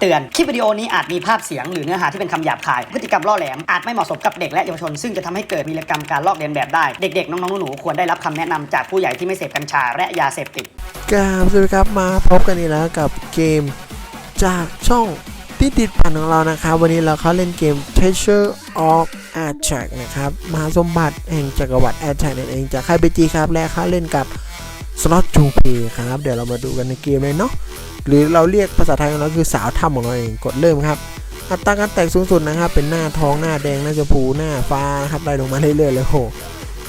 เตือน คลิปวิดีโอนี้อาจมีภาพเสียงหรือเนื้อหาที่เป็นคำหยาบคาย พฤติกรรมล่อแหลม อาจไม่เหมาะสมกับเด็กและเยาวชน ซึ่งจะทำให้เกิดวีรกรรมการลอกเลียนแบบได้ เด็กๆ น้องๆ หนูๆ ควรได้รับคำแนะนำจากผู้ใหญ่ที่ไม่เสพกัญชาและยาเสพติดกราบสวัสดีครับ มาพบกันอีกแล้วกับเกม จากช่องที่ติดปันของเรานะครับ วันนี้เราเข้าเล่นเกม Treasure of a t a c นะครับมหาสมบัติแห่งจักรวรรดิ a t a c นั่นเองจากค่ายเบจีครับ และเข้าเล่นกับ Slot 2 p ครับ เดี๋ยวเรามาดูกันในเกมเลยเนาะ หรือเราเรียกภาษาไทยของเราคือสาวถ้ำของเราเองกดเริ่มครับอัตราการแตกสูงสุดนะครับ เป็นหน้าท้องหน้าแดงหน้าชมพูหน้าฟ้านะครับไล่ลงมาเรื่อยๆเลยโห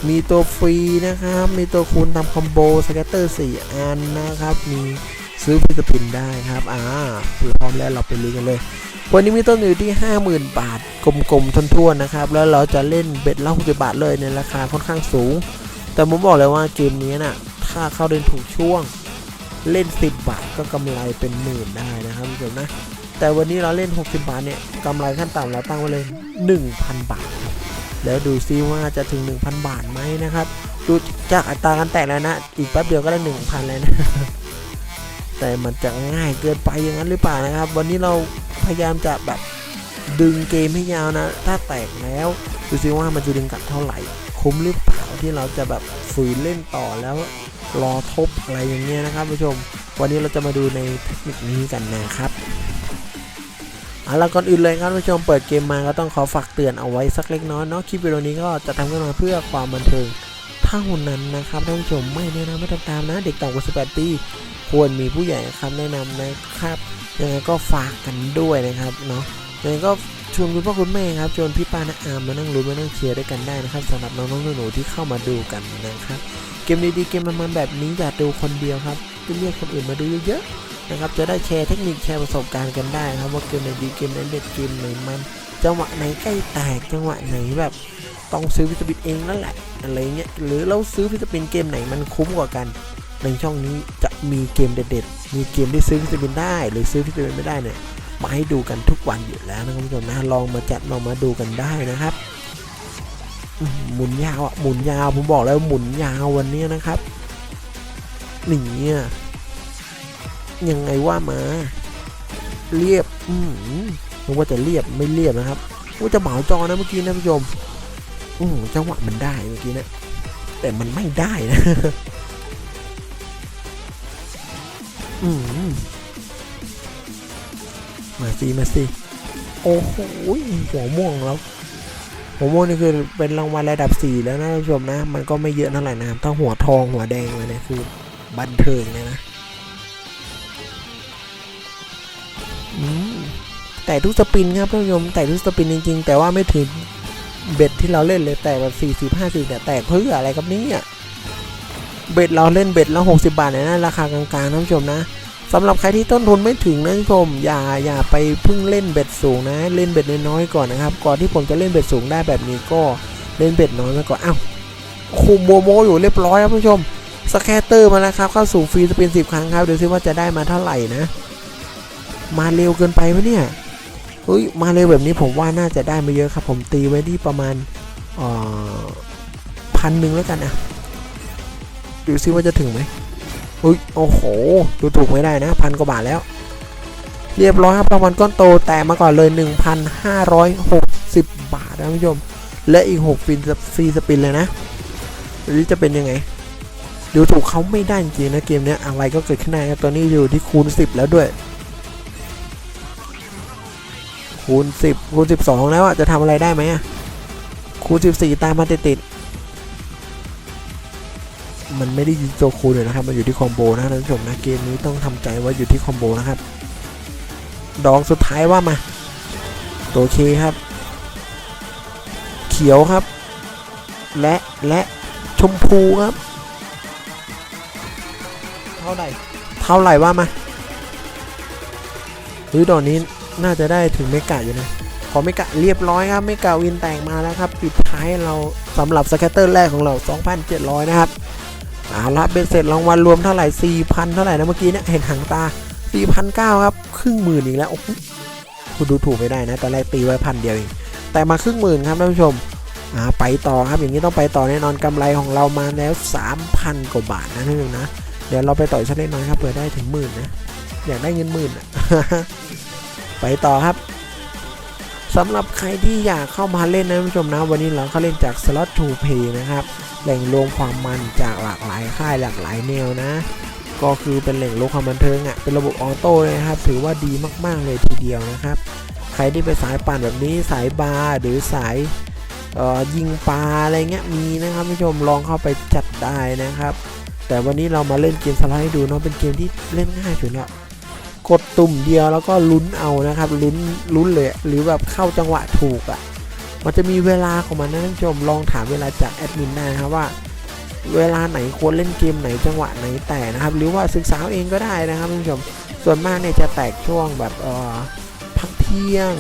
มีตัวฟรีนะครับ มีตัวคูณทำคอมโบสเก็ตเตอร์4อันนะครับ มีซื้อพิสปินได้ครับ อ่าพร้อมแล้วเราไปลุยกันเลย วันนี้มีต้นอยู่ที่ 50,000 บาท กลมๆทวนๆนะครับ แล้วเราจะเล่นเบ็ดละ60บาทเลยในราคาค่อนข้างสูง แต่ผมบอกเลยว่าเกมนี้น่ะ ถ้าเข้าเล่นถูกช่วง เล่น 10 บาทก็กำไรเป็นหมื่นได้นะครับผู้ชมนะ แต่วันนี้เราเล่น 60 บาทเนี่ยกำไรขั้นต่ำเราตั้งไว้เลย 1,000 บาทครับแล้วดูซิว่าจะถึง 1,000 บาทไหมนะครับ ดูจากอัตราการแตกแล้วนะ อีกแป๊บเดียวก็ได้ 1,000เลยนะ แต่มันจะง่ายเกินไปอย่างนั้นหรือเปล่านะครับ วันนี้เราพยายามจะแบบดึงเกมให้ยาวนะ ถ้าแตกแล้วดูซิว่ามันจะดึงกลับเท่าไหร่ คุ้มหรือเปล่าที่เราจะแบบฝืนเล่นต่อแล้ว รอทบอะไรอย่างเงี้ยนะครับผู้ชม วันนี้เราจะมาดูในเทคนิคนี้กันนะครับเอาละก่อนอื่นเลยครับผู้ชมเปิดเกมมาก็ต้องขอฝากเตือนเอาไว้สักเล็กน้อยเนาะคลิปวิดีโอนี้ก็จะทำขึ้นมาเพื่อความบันเทิงเท่านั้นนะครับท่านผู้ชมไม่แนะนำไม่ทำตามนะ เด็กต่ำกว่า18ปีควรมีผู้ใหญ่คำแนะนำนะครับยังไงก็ฝากกันด้วยนะครับเนาะยังไงก็ชวนคุณพ่อคุณแม่ครับชวนพี่ป้าน้าอามมานั่งรู้มานั่งเชียร์ด้วยกันได้นะครับสำหรับน้องๆหนูๆที่เข้ามาดูกันนะครับ กมดีๆเกมมันๆแบบนี้อย่าดูคนเดียวครับเรียกคนอื่นมาดูเยอะๆนะครับจะได้แชร์เทคนิคแชร์ประสบการณ์กันได้ครับว่าเกมไหนดีเกมไหนเด็ดเกมไหนมันจังหวะไหนใกล้แตกจังหวะไหนแบบต้องซื้อวิตามินเองนั่นแหละอะไรเงี้ยหรือเราซื้อวิตามินเกมไหนมันคุ้มกว่ากัน ในช่องนี้จะมีเกมเด็ดๆ มีเกมที่ซื้อวิตามินได้ หรือซื้อวิตามินไม่ได้เนี่ยมาให้ดูกันทุกวันอยู่แล้วนะครับผู้ชมนะลองมาจัดลองมาดูกันได้นะครับ หมุนยาวอะหมุนยาวผมบอกแล้วหมุนยาววันนี้นะครับหนีอะยังไงว่ามา เรียบ อืมนึกว่าจะเรียบไม่เรียบนะครับว่าจะเหมาจอนะเมื่อกี้นะผู้ชมอืมจังหวะมันได้เมื่อกี้นะแต่มันไม่ได้นะอืมมาสิมาสิโอ้โหหัวม่วงแล้ว หัวม่วงนี่คือเป็นรางวัลระดับสี่แล้วนะท่านผู้ชมนะ มันก็ไม่เยอะเท่าไหร่นะครับถ้าหัวทองหัวแดงเลยเนี่ยคือบันเทิงเลยนะแต่ทุกสปินครับท่านผู้ชมแต่ทุกสปินจริง ๆ แต่ว่าไม่ถึงเบ็ดที่เราเล่นเลยแต่แบบสี่สิบห้าสิบเนี่ยแตกเพื่ออะไรครับนี่เบ็ดเราเล่นเบ็ดละหกสิบาทเนี่ยนะราคากลางๆท่านผู้ชมนะ สำหรับใครที่ต้นทุนไม่ถึงนะผู้ชมอย่าอย่าไปพิ่งเล่นเบ็ดสูงนะ เล่นเบ็ดน้อยๆก่อนนะครับ ก่อนที่ผมจะเล่นเบ็ดสูงได้แบบนี้ก็เล่นเบ็ดน้อยไว้ก่อนอ้าวคุมโมโมอยู่เรียบร้อยครับผู้ชมสแคตเตอร์มาแล้วครับเข้าสู่ฟรีสปินสิบครั้งครับเดี๋ยวซิว่าจะได้มาเท่าไหร่นะ มาเร็วเกินไปไหมเนี่ยเฮ้ยมาเร็วแบบนี้ผมว่าน่าจะได้ไม่เยอะครับ ผมตีไว้ที่ประมาณพันหนึ่งแล้วกันนะดูซิว่าจะถึงไหม เฮ้ยโอ้โห ดูถูกไม่ได้นะพันกว่าบาทแล้ว เรียบร้อยครับรางวัลก้อนโตแต่มาก่อนเลย 1,560 บาทนะท่านผู้ชม และอีก 6 ฟินฟรีสปินเลยนะหรือจะเป็นยังไง ดูถูกเขาไม่ได้จริงนะเกมเนี้ยอะไรก็เกิดขึ้นได้ครับตอนนี้อยู่ที่คูณ 10 แล้วด้วย คูณ 10 คูณ 12 แล้วอะจะทำอะไรได้ไหมอะคูณ 14 ตามมาติดๆ มันไม่ได้ยินตัวคูณเลยนะครับ มันอยู่ที่คอมโบนะท่านผู้ชมนะเกมนี้ต้องทำใจว่าอยู่ที่คอมโบนะครับ ดอกสุดท้ายว่ามาตัวเคครับ เขียวครับ และและชมพูครับ เท่าไหร่เท่าไหร่ว่ามาหรือดอกนี้น่าจะได้ถึงเมกะอยู่นะขอเมกะเรียบร้อยครับเมกะวินแตกมาแล้วครับ ปิดท้ายเราสำหรับสแคตเตอร์แรกของเรา 2,700 นะครับ เอาละเป็นเสร็จรางวัลรวมเท่าไหร่4,000 เท่าไหร่นะเมื่อกี้เนี่ยเห็นหางตา 4,900 ครับ ครึ่งหมื่นอีกแล้วโอ้โหคุณดูถูกไม่ได้นะตอนแรกตีไว้พันเดียวเองแต่มาครึ่งหมื่นครับท่านผู้ชมอ่าไปต่อครับอย่างนี้ต้องไปต่อแน่นอนกำไรของเรามาแล้ว 3,000 กว่าบาทนะท่านผู้ชมนะ เดี๋ยวเราไปต่ออีกสักเล็กน้อยครับเผื่อได้ถึงหมื่นนะอยากได้เงินหมื่นอะไปต่อครับ สำหรับใครที่อยากเข้ามาเล่นนะท่านผู้ชมนะ วันนี้เราเข้าเล่นจาก Slot to Play นะครับ แหล่งรวมความมันจากหลากหลายค่ายหลากหลายแนวนะ ก็คือเป็นแหล่งรวมความบันเทิงอะ่ะ เป็นระบบออโต้เลยนะครับ ถือว่าดีมาก ๆ เลยทีเดียวนะครับ ใครที่ไปสายปั่นแบบนี้สายบาร์หรือสายยิงปลาอะไรเงี้ยมีนะครับผู้ชมลองเข้าไปจัดได้นะครับ แต่วันนี้เรามาเล่นเกมสไลด์ให้ดูเนาะเป็นเกมที่เล่นง่ายสุดแล้ว กดตุ่มเดียวแล้วก็ลุ้นเอานะครับลุ้นลุ้นเลยหรือแบบเข้าจังหวะถูกอะ่ะมันจะมีเวลาของมันนะท่านผู้ชมลองถามเวลาจากแอดมินได้นะครับว่า เวลาไหนควรเล่นเกมไหนจังหวะไหนแต่นะครับ หรือว่าศึกษาเองก็ได้นะครับท่านผู้ชมส่วนมากเนี่ยจะแตกช่วงแบบเอ่อพักเที่ยง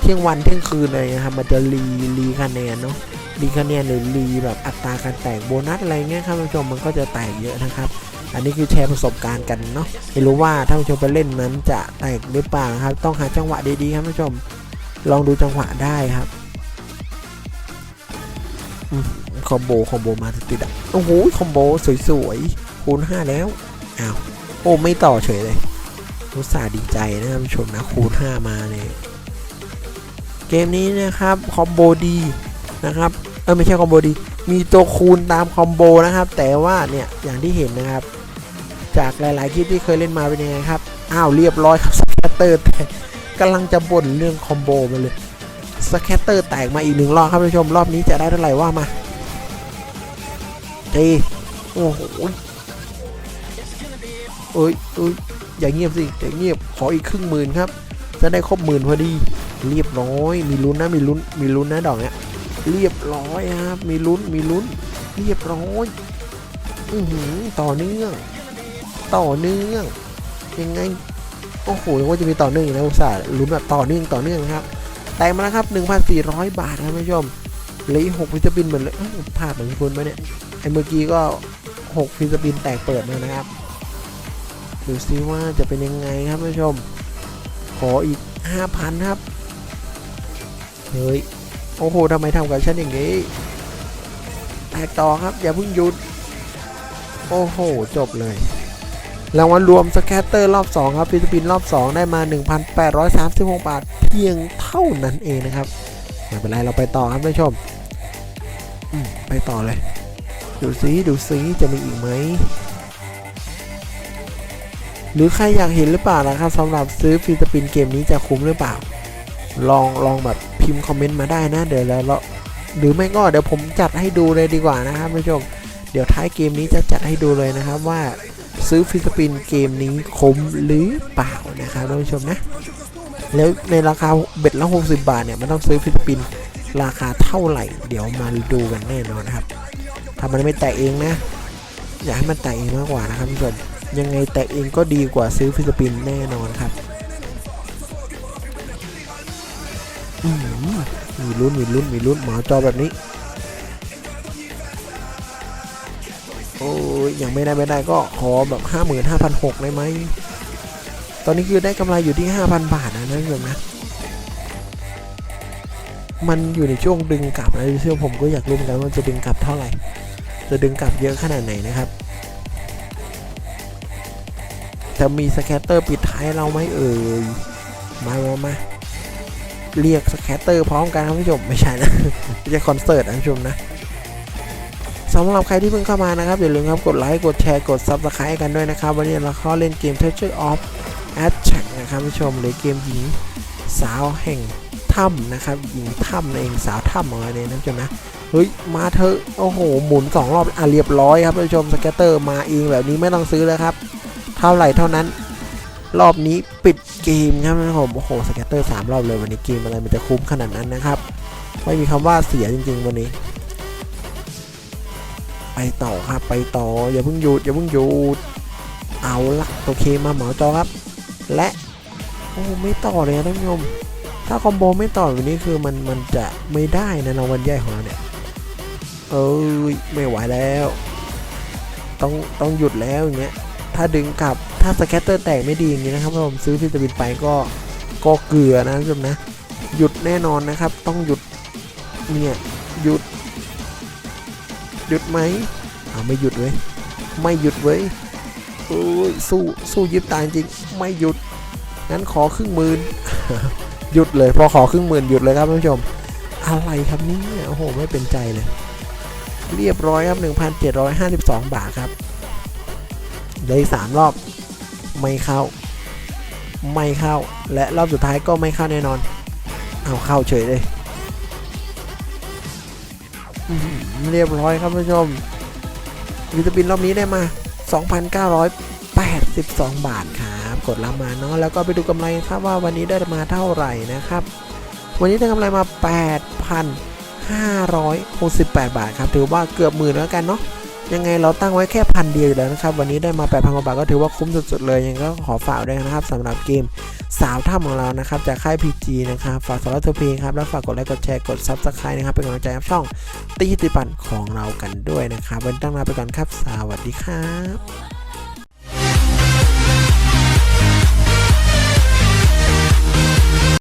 เที่ยงวันเที่ยงคืนเลยนะครับมันจะรีรีคะแนนเนาะรีคะแนนหรือรีแบบอัตราการแตกโบนัสอะไรเงี้ยครับท่านผู้ชมมันก็จะแตกเยอะนะครับ อันนี้คือแชร์ประสบการณ์กันเนาะไม่รู้ว่าท่านผู้ชมไปเล่นนั้นจะแตกหรือเปล่านะครับ ต้องหาจังหวะดีๆครับท่านผู้ชม ลองดูจังหวะได้ครับอคอมโบคอมโบมาติดๆอะโอ้โหคอมโบสวยๆคูณ5แล้วอ้าวโอ้ไม่ต่อเฉยเลยรู้สาดีใจนะท่านผู้ชมนะคูณ5มาเลยเกมนี้นะครับคอมโบดีนะครับเออไม่ใช่คอมโบดีมีตัวคูณตามคอมโบนะครับ แต่ว่าเนี่ยอย่างที่เห็นนะครับ จากหลาย ๆ คลิปที่เคยเล่นมาเป็นยังไงครับ อ้าวเรียบร้อยครับสแคตเตอร์แตกกำลังจะบ่นเรื่องคอมโบมาเลยสแคตเตอร์แตกมาอีกหนึ่งรอบครับท่านผู้ชมรอบนี้จะได้เท่าไหร่ว่ามาตีโอ้โหเอ้ยเอ้ยอย่าเงียบสิอย่าเงียบขออีกครึ่งหมื่นครับ จะได้ครบหมื่นพอดีเรียบร้อย มีลุ้นนะมีลุ้นมีลุ้นนะดอกเนี้ยเรียบร้อยครับ มีลุ้นมีลุ้น เรียบร้อย อือหือต่อเนื่อง ต่อเนื่อง ยังไง โอ้โหนึกว่าจะมีต่อเนื่องอีกนะอุตส่าห์ลุ้นแบบต่อเนื่องต่อเนื่องนะครับ แต่มาแล้วครับ 1,400 บาทครับท่านผู้ชมเหลืออีก6ฟิสปินเหมือนเลยเอ้าพลาดเหมือนคุณไหมเนี่ย ไอ้เมื่อกี้ก็ 6ฟิสปินแตกเปิดมานะครับ ดูซิว่าจะเป็นยังไงครับท่านผู้ชม ขออีก 5,000 ครับ เฮ้ย โอ้โหทำไมทำกับฉันอย่างนี้ แตกต่อครับ อย่าเพิ่งหยุด โอ้โห จบเลย รางวัลรวมสแคตเตอร์รอบ 2 ครับฟิลิปปินส์รอบ 2 ได้มา 1,836 บาท เพียงเท่านั้นเองนะครับไม่เป็นไรเราไปต่อครับท่านผู้ชมมไปต่อเลย ดูซิดูซิจะมีอีกไหมหรือใครอยากเห็นหรือเปล่านะครับสำหรับซื้อฟิลิปปินส์เกมนี้จะคุ้มหรือเปล่า ลองลองแบบพิมพ์คอมเมนต์มาได้นะเดี๋ยวแล้วเราหรือไม่ก็เดี๋ยวผมจัดให้ดูเลยดีกว่านะครับท่านผู้ชม เดี๋ยวท้ายเกมนี้จะจัดให้ดูเลยนะครับว่า ซื้อฟิสปินเกมนี้คุ้มหรือเปล่านะครับท่านผู้ชมนะ แล้วในราคาเบ็ดละ60 บาทเนี่ยมันต้องซื้อฟิสปินราคาเท่าไหร่ เดี๋ยวมาดูกันแน่นอนนะครับถ้ามันไม่แตกเองนะ อยากให้มันแตกเองมากกว่านะครับท่านผู้ชมยังไงแตกเองก็ดีกว่าซื้อฟิสปินแน่นอนครับอืมมีลุ้นมีลุ้นมีลุ้นหมาจอแบบนี้ ยังไม่ได้ไม่ได้ก็ขอแบบห้าหมื่นห้าพันหกได้ไหมตอนนี้คือได้กำไรอยู่ที่ห้าพันบาทนะท่านผู้ชมนะมันอยู่ในช่วงดึงกลับนะเชื่อผมก็อยากรู้เหมือนกันว่าจะดึงกลับเท่าไหร่ จะดึงกลับเยอะขนาดไหนนะครับ จะมีสแคตเตอร์ปิดท้ายเราไหมเอ่ยมามามาเรียกสแคตเตอร์พร้อมกันครับผู้ชมไม่ใช่นะไม่ใช่คอนเสิร์ตนะผู้ชมนะ สำหรับใครที่เพิ่งเข้ามานะครับอย่าลืมครับกดไลค์กดแชร์กด Subscribe กันด้วยนะครับ วันนี้เราเข้าเล่นเกม Treasure of a t c h a c นะครับผู้ชมหรือเกมหญิงสาวแห่งถ้ำนะครับหญิงถ้ำเองสาวถ้ำอะไรเนี่ยนะผู้ชมนะเฮ้ยมาเถอะโอ้โหหมุนสองรอบอะเรียบร้อยครับผู้ชมสแคตเตอร์มาเองแบบนี้ไม่ต้องซื้อแล้วครับ เท่าไหร่เท่านั้น รอบนี้ปิดเกมครับท่านผู้ชมโอ้โหสแกตเตอร์สามรอบเลยวันนี้เกมอะไรมันจะคุ้มขนาดนั้นนะครับไม่มีคำว่าเสียจริง ๆ วันนี้ ไปต่อครับไปต่ออย่าเพิ่งหยุดอย่าเพิ่งหยุดเอาละโอเคมาเหมาจอครับ และโอ้ไม่ต่อเลยนะท่านผู้ชมถ้าคอมโบไม่ต่อวันนี้คือมันมันจะไม่ได้นะรางวัลใหญ่ของเราเนี่ยเอ้ยไม่ไหวแล้ว ต้องต้องหยุดแล้วอย่างเงี้ยถ้าดึงกลับถ้าสแคตเตอร์แตกไม่ดีอย่างนี้นะครับผมซื้อฟิตามินไปก็ก็เกลือนะท่านผู้ชมนะหยุดแน่นอนนะครับ ต้องหยุดเนี่ยหยุด หยุดไหมอ้าวไม่หยุดเว้ยไม่หยุดเว้ยโอ้ยสู้สู้ยิบตายจริงไม่หยุดงั้นขอครึ่งหมื่นหยุดเลย พอขอครึ่งหมื่นหยุดเลยครับท่านผู้ชม อะไรครับนี่โอ้โหไม่เป็นใจเลย เรียบร้อยครับ 1,752 บาทครับได้สามรอบไม่เข้า ไม่เข้า และรอบสุดท้ายก็ไม่เข้าแน่นอน เอาเข้าเฉยเลย เรียบร้อยครับผู้ชมวิตามินรอบนี้ได้มา 2,982 บาทครับ กดรับมาเนาะแล้วก็ไปดูกำไรครับว่าวันนี้ได้มาเท่าไหร่นะครับ วันนี้ได้กำไรมา 8,568 บาทครับ ถือว่าเกือบหมื่นแล้วกันเนาะ ยังไงเราตั้งไว้แค่พันเดียวอยู่แล้วนะครับวันนี้ได้มา8,000กว่าบาทก็ถือว่าคุ้มสุดๆเลยยังก็ขอฝากด้วยนะครับสำหรับเกมสาวถ้ำของเรานะครับจากค่าย PG นะครับฝากสำหรับเธอเพลงครับแล้วฝากกดไลค์กดแชร์กดซับสไครต์นะครับเป็นกำลังใจให้ช่องตีติปันของเรากันด้วยนะครับวันตั้งลาไปก่อนครับสวัสดีครับ